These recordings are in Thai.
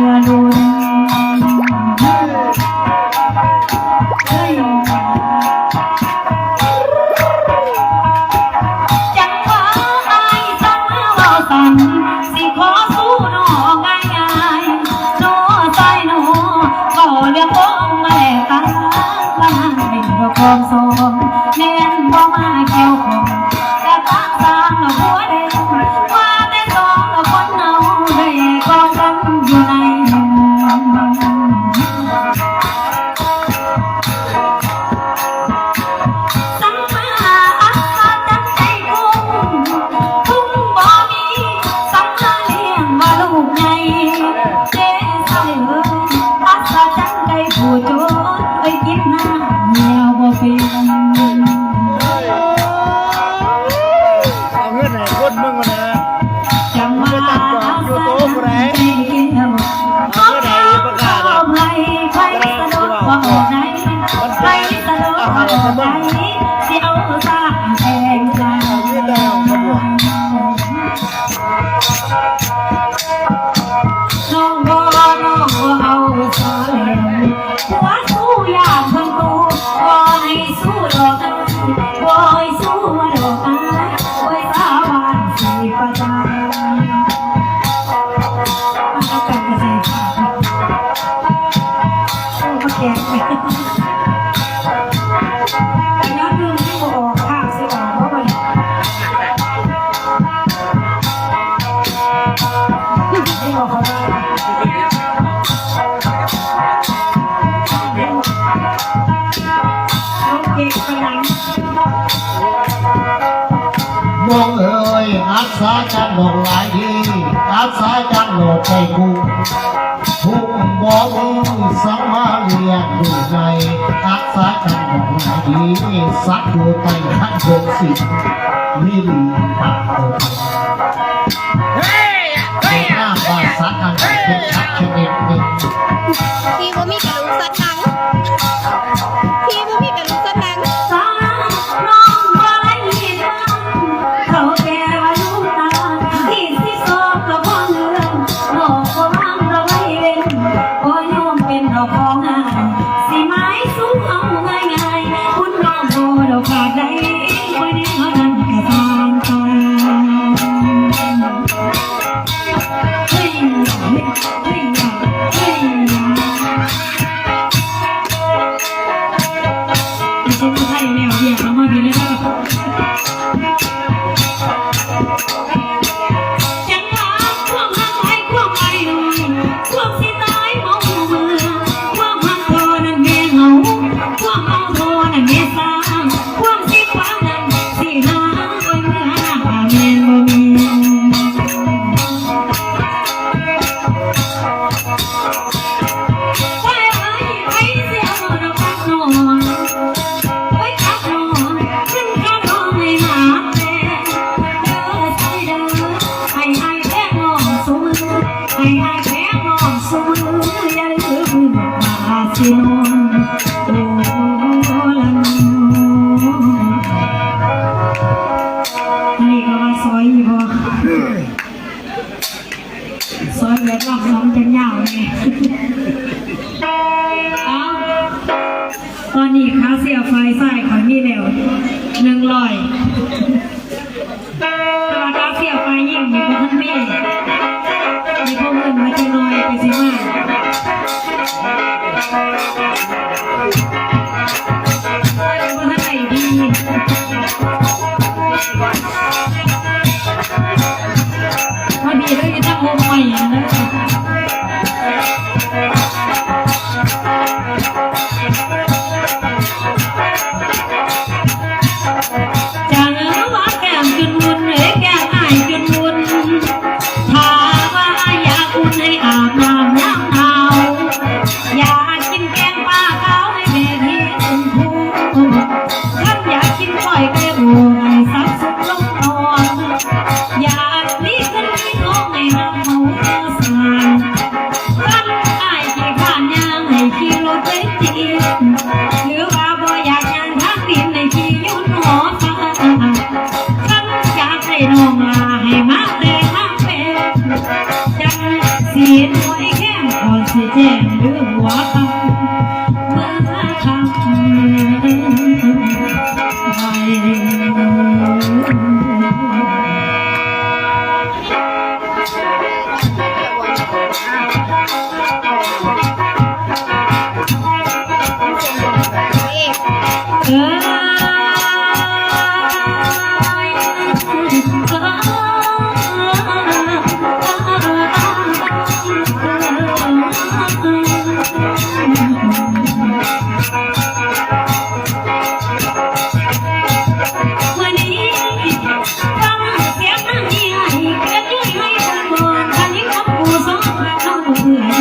ya no กูผู้บอกสังมาเลียกดูในอากษากันดีสักดูไตขั้นหกสิบลิ้นปาก 工资他也没有变，好吗？别乱说。Thank you. 你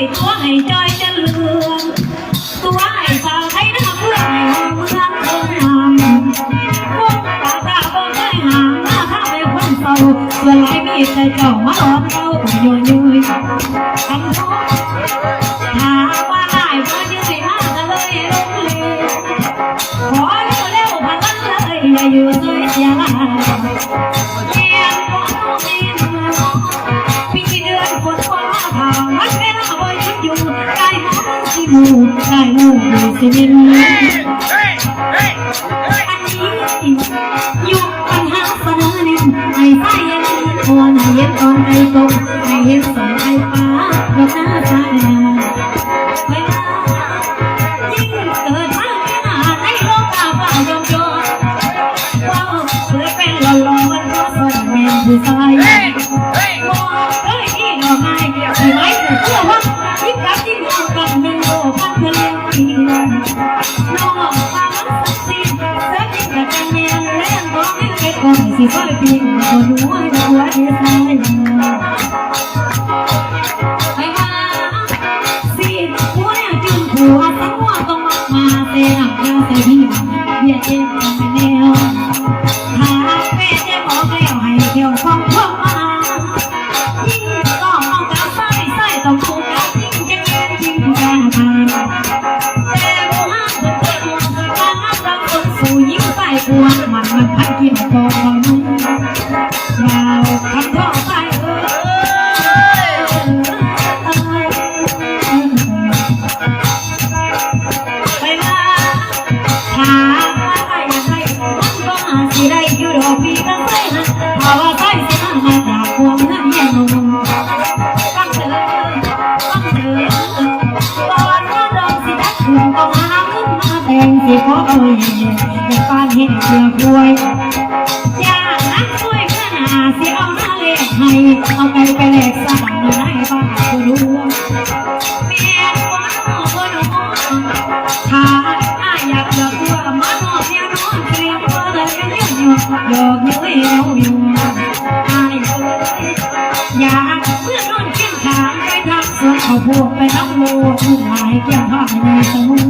ยตัวให้ใจจะเลือนตัวให้สาวไทยน้ำเพื่อให้หอเมืองเอิงหามวงตาตาบ่เคยหามหน้าข้าเป็นคนเศร้าเส่วนหลายมีแต่เจ้ามาหลอกเราอยู่ยุยทำโทษ ลูกในชีวิตยุคปัญหาเสนอเน้นไอ้ไฟยังอ่อนไอ้เย็นตอนไอ้ตกไอ้เห็นสองไอ้ป้าเราหน้าตา ก่อนสิฟ้าจริงคนหัวหัวเดือดไปมาสิหัวเนี่ยจึงหัวสังหัวต้องมาเสียงเดียวแต่ยิ่งเบียดเอ็มแนว โยกเย้ยเย้ยอยู่อายเอยอยากเพื่อนอนเคียงขางไปทำสวนข้าวโพดไปน้องมูงหายแก้วผ้าในสมุน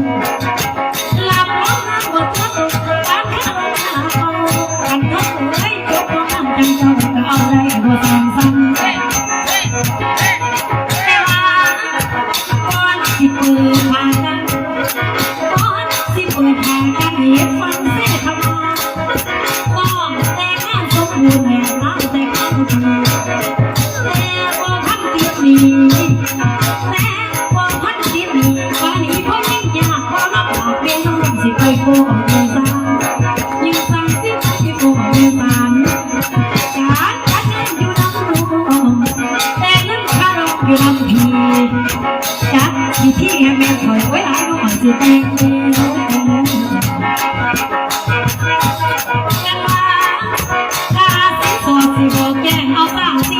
สามสี่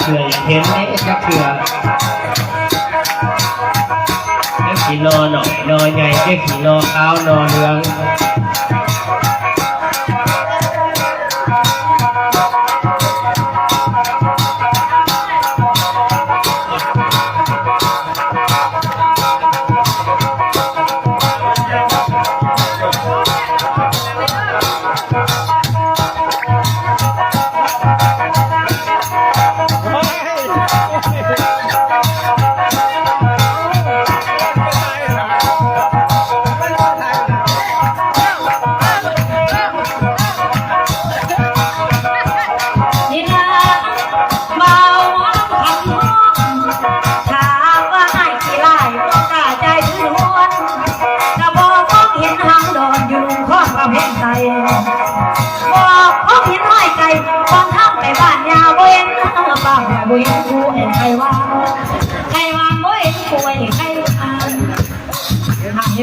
เผื่อยเห็นไหมจะเผื่อได้ขี่นอนหน่อยนอนใหญ่ได้ขี่นอเท้านอนเรือง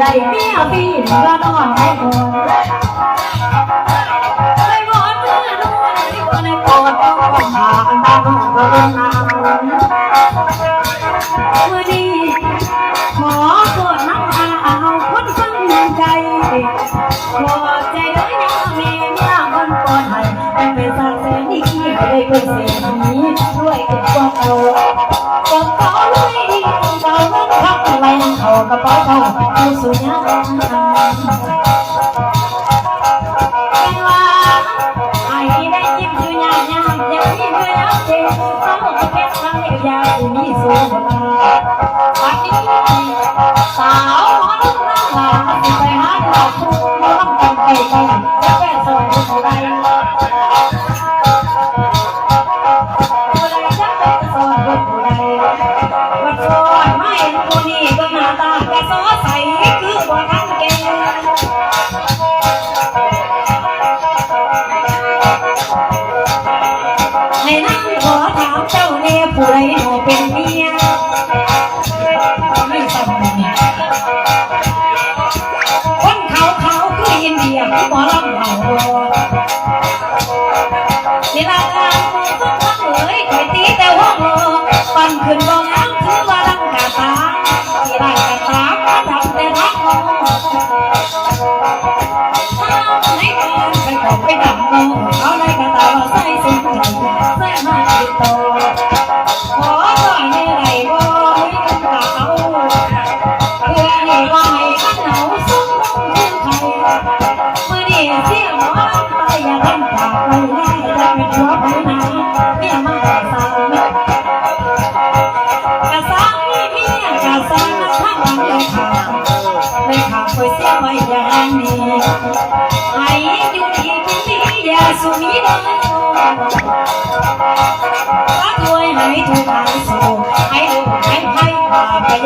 ได้เมียพี่ละนอนให้ก่อน สุดยอดเป็นว่าไอ้ที่กิมอยู่ยามยามยามยิ้มอ่ยามเจ็บเาก็แค่ทำให้ยาวมีสุขปัดนี้สาวเขาต้องหหาหลอ ลางทาซุกห้องเอ๋ยคอยตีแต่หัวงอปั่นขึ้นบ่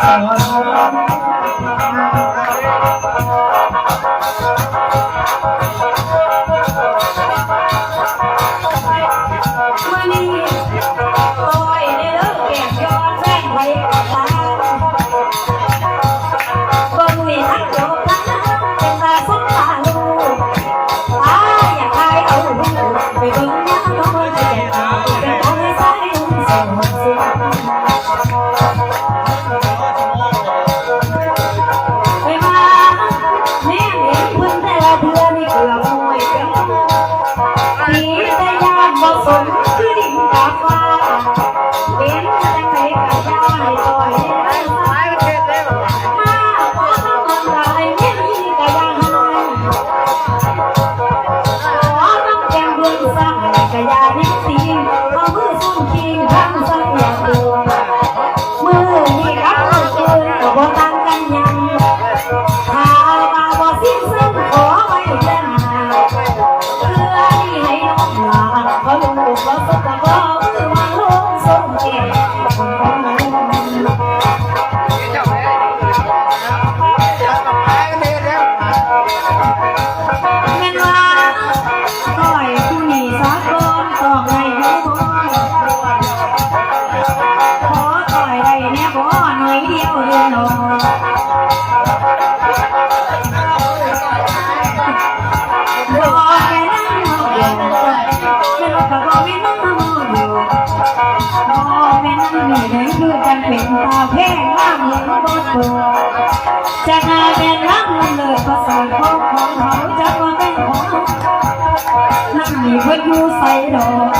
Ah. แต่เธอไม่เกลือมวยเป็แต่ญาติบ่สมคือดิ่งตาฟ้า เป็นตาแพ้ว่างเห็นบนตัวจะงานเป็นรักมันเลยก็ะสานของของเขาจะมาเป็นของนั่งมีคนอยู่ใส่ดอก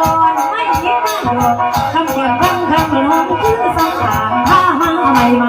ตอนไม่คิดไม่ดอกคำเดียวคำคำเป็นห้องคือสังขารถ้าห้างไม่มั